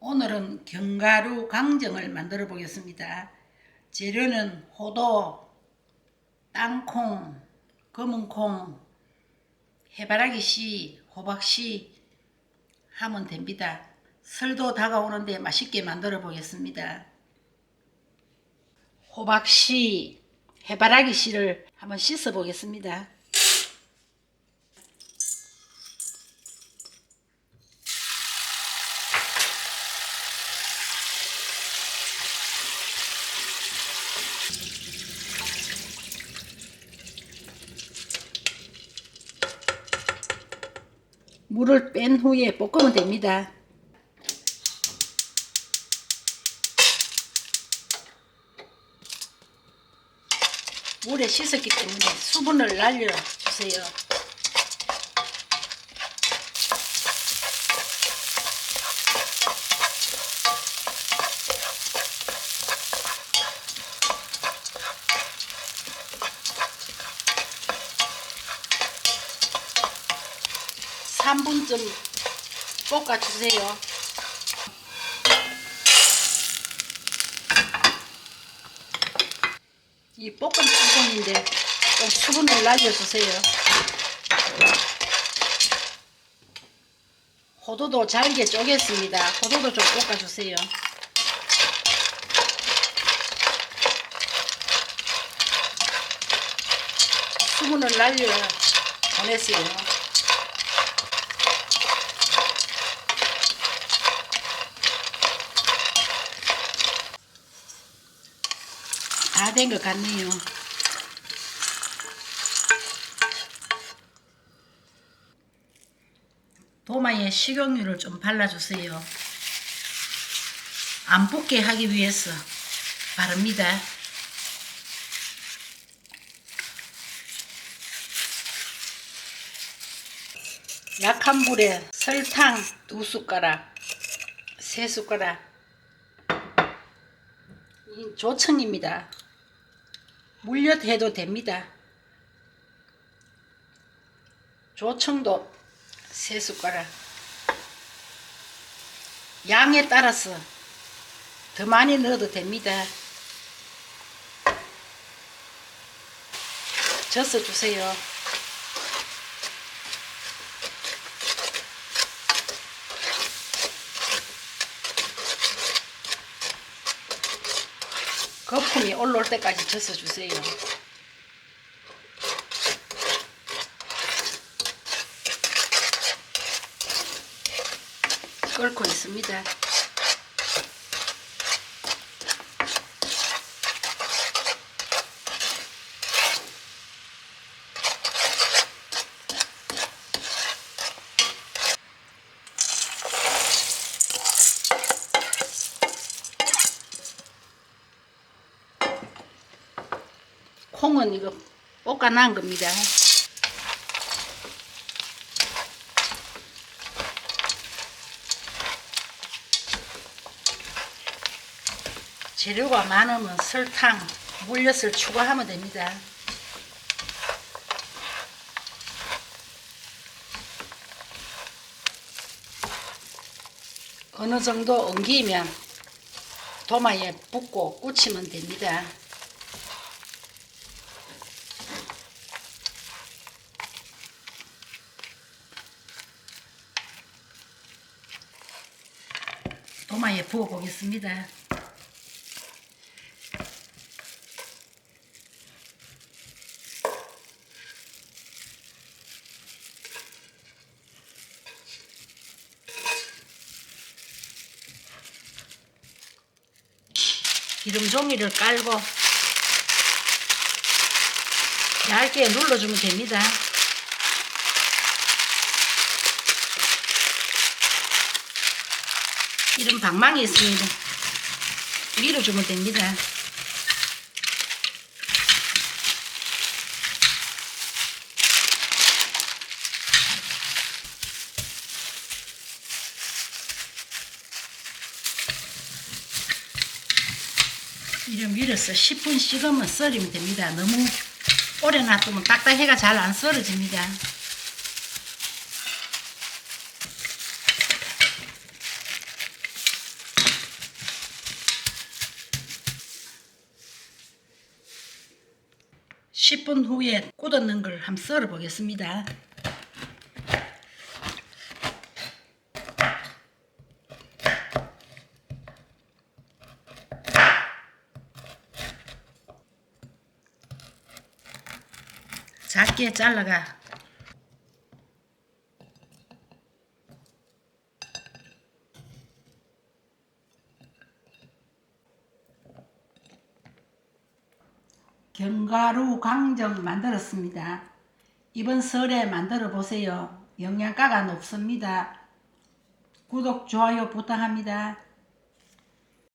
오늘은 견과류 강정을 만들어 보겠습니다. 재료는 호도, 땅콩, 검은콩, 해바라기 씨, 호박 씨 하면 됩니다. 설도 다가오는데 맛있게 만들어 보겠습니다. 호박 씨, 해바라기 씨를 한번 씻어 보겠습니다. 물을 뺀 후에 볶으면 됩니다. 물에 씻었기 때문에 수분을 날려 주세요. 삼분쯤 볶아 주세요. 이 볶은 수분인데 좀 수분을 날려주세요. 호두도 잘게 쪼갰습니다. 호두도 좀 볶아주세요. 수분을 날려 보내세요. 다 된 것 같네요. 도마에 식용유를 좀 발라주세요. 안 붙게 하기 위해서 바릅니다. 약한 불에 설탕 두 숟가락, 세 숟가락, 이 조청입니다. 물엿 해도 됩니다. 조청도 세 숟가락. 양에 따라서 더 많이 넣어도 됩니다. 젖어 주세요. 거품이 올라올 때까지 젖어 주세요. 끓고 있습니다. 콩은 이거 볶아 놓은 겁니다. 재료가 많으면 설탕, 물엿을 추가하면 됩니다. 어느 정도 엉기면 도마에 붓고 꽂히면 됩니다. 도마에 부어 보겠습니다. 기름 종이를 깔고 얇게 눌러주면 됩니다. 이런 방망이 있으면 밀어주면 됩니다. 이름 밀어서 10분 식으면 썰이면 됩니다. 너무 오래 놔두면 딱딱해가 잘 안 썰어집니다. 10분 후에 굳었는 걸 한번 썰어 보겠습니다. 작게 잘라가 견과류 강정 만들었습니다. 이번 설에 만들어 보세요. 영양가가 높습니다. 구독, 좋아요 부탁합니다.